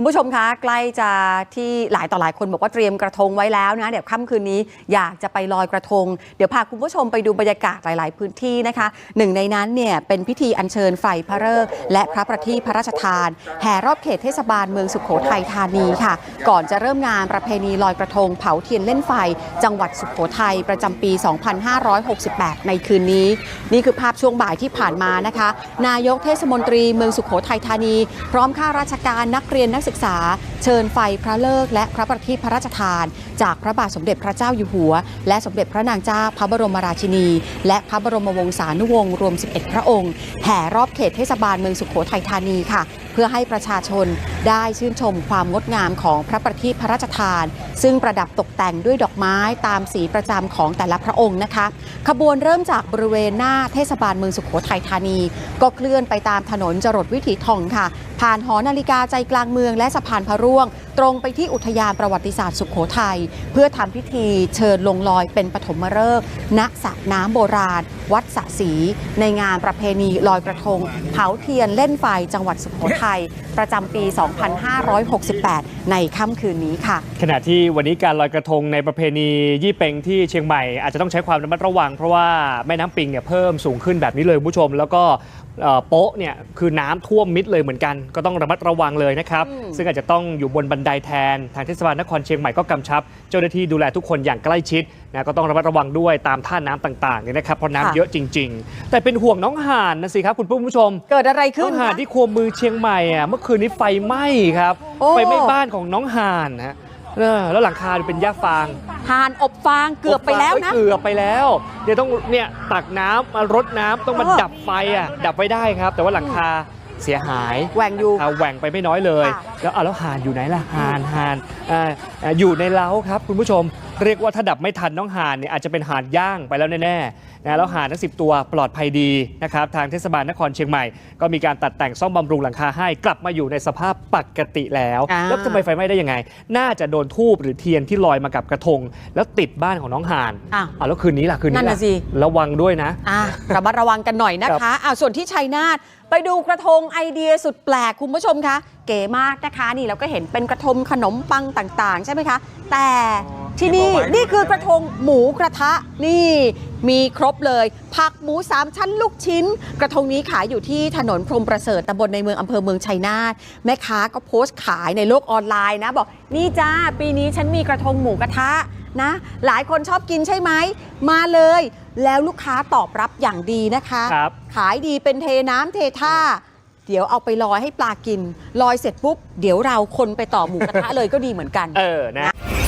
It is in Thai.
คุณผู้ชมคะใกล้จะที่หลายต่อหลายคนบอกว่าเตรียมกระทงไว้แล้วนะเดี๋ยวค่ำคืนนี้อยากจะไปลอยกระทง เดี๋ยวพาคุณผู้ชมไปดูบรรยากาศหลาย ๆ พื้นที่นะคะหนึ่งในนั้นเนี่ยเป็นพิธีอัญเชิญไฟพระฤกษ์และพระประทีปพระราชทาน แห่รอบเขตเทศบาลเมืองสุขโขทัยธานีค่ะ ก่อนจะเริ่มงานประเพณีลอยกระทง เผาเทียนเล่นไฟ จังหวัดสุขโขทัยประจำปี 2568 ในคืนนี้ นี่คือภาพช่วงบ่ายที่ผ่านมานะคะ นายกเทศมนตรีเมืองสุขโขทัยธานี พร้อมข้าราชการนักเรียนนักศึกษา เชิญไฟพระเลิกและพระประทีปพระราชทาน จากพระบาทสมเด็จพระเจ้าอยู่หัว และสมเด็จพระนางเจ้าพระบรมราชินี และพระบรมวงศานุวงศ์รวม 11 พระองค์แห่รอบเขตเทศบาลเมืองสุขโขทัยธานีค่ะ เพื่อให้ประชาชนได้ชื่นชมความงดงามของพระประทีปพระราชทาน ซึ่งประดับตกแต่งด้วยดอกไม้ตามสีประจำของแต่ละพระองค์นะคะ ขบวนเริ่มจากบริเวณหน้าเทศบาลเมืองสุขโขทัยธานี ก็เคลื่อนไปตามถนนจรดวิถีทองค่ะ ผ่านหอนาฬิกาใจกลางเมืองและสะพานพระร่วง ตรงไปที่อุทยานประวัติศาสตร์สุขโขทัยเพื่อทำพิธีเชิญลงลอยเป็นปฐมฤกษ์ณสระน้ำโบราณ วัดสะศรีในงานประเพณีลอยกระทง เผาเทียนเล่นไฟจังหวัดสุขโขทัยประจำปี 2568 ในค่ำคืนนี้ค่ะ ขณะที่วันนี้การลอยกระทงในประเพณียี่เป็งที่เชียงใหม่อาจจะต้องใช้ความระมัดระวัง เพราะว่าแม่น้ำปิงเนี่ยเพิ่มสูงขึ้นแบบนี้เลยคุณผู้ชม แล้วก็โป๊ะเนี่ยคือน้ำท่วมมิดเลยเหมือนกันก็ต้องระมัดระวังเลยนะครับอืมซึ่งอาจจะต้องอยู่บนบันไดแทน ทางเทศบาลนครเชียงใหม่ก็กำชับ เจ้าหน้าที่ดูแลทุกคนอย่างใกล้ชิดนะก็ต้องระมัดระวังด้วยตามท่าน้ำต่างๆเนี่ยนะครับเพราะน้ำเยอะจริง ๆ แต่เป็นห่วงน้องห่านนะสิครับคุณผู้ชม เกิดอะไรน้ขึ้อนงห่านคะ ที่คัวมือเชียงใหม่อะเมื่อคืนนี้ไฟไหม้ครับโอ้ ไฟไหม้บ้านของน้องห่านนะเออแล้วหลังคาเป็นหญ้าฟางทานอบฟางเกือบไปแล้วนะ เกือบไปแล้วเดี๋ยวต้องเนี่ยตักน้ำมารดน้ำต้องมาเออ ดับไฟอะดับไว้ได้ครับ แต่ว่าหลังคา เสียหายแหว่งอยู่อ่าแหว่งไปไม่น้อยเลย ค่ะแล้วเอาแล้วห่านอยู่ไหนล่ะห่านห่านอ่าอ่าอยู่ในเล้าครับคุณผู้ชม เรียกว่าถ้าดับไม่ทันน้องห่านเนี่ยอาจจะเป็นห่านย่างไปแล้วแน่ๆ นะแล้วห่านทั้งสิตัวปลอดภัยดีนะครับทางเทศบาลนครเชียงใหม่ ก็มีการตัดแต่งซ่อมบำรุงหลังคาให้กลับมาอยู่ในสภาพปกติแล้ว อ่า แล้วจะไปไฟไหม้ได้ยังไง น่าจะโดนทูบหรือเทียนที่ลอยมากับกระทง แล้วติดบ้านของน้องห่านอ้าวอ่าแล้วคืนนี้ล่ะคืนนั่นี้นล่ะน่ะสิ ระวังด้วยนะ อะระมัดระวังกันหน่อยนะคะอะส่วนที่ชัยนาทไปดูกระทงไอเดียสุดแปลกคุณผู้ชมคะ เก๋มากนะคะ นี่เราก็เห็นเป็นกระทงขนมปังต่างๆ ใช่ไหมคะ แต่ ที่นี่นี่คือกระทงหมูกระทะนี่ มีครบเลย ผักหมูสามชั้นลูกชิ้น กระทงนี้ขายอยู่ที่ถนนพรหมประเสริฐตำบลในเมืองอำเภอเมืองชัยนาทแม่ค้าก็โพสต์ขายในโลกออนไลน์นะ บอกนี่จ้าปีนี้ฉันมีกระทงหมูกระทะนะ หลายคนชอบกินใช่ไหมมาเลย แล้วลูกค้าตอบรับอย่างดีนะคะครับขายดีเป็นเทน้ำเทท่าเดี๋ยวเอาไปลอยให้ปลากิน ลอยเสร็จปุ๊บ เดี๋ยวเราคนไปต่อหมูกระทะเลยก็ดีเหมือนกัน เออ นะท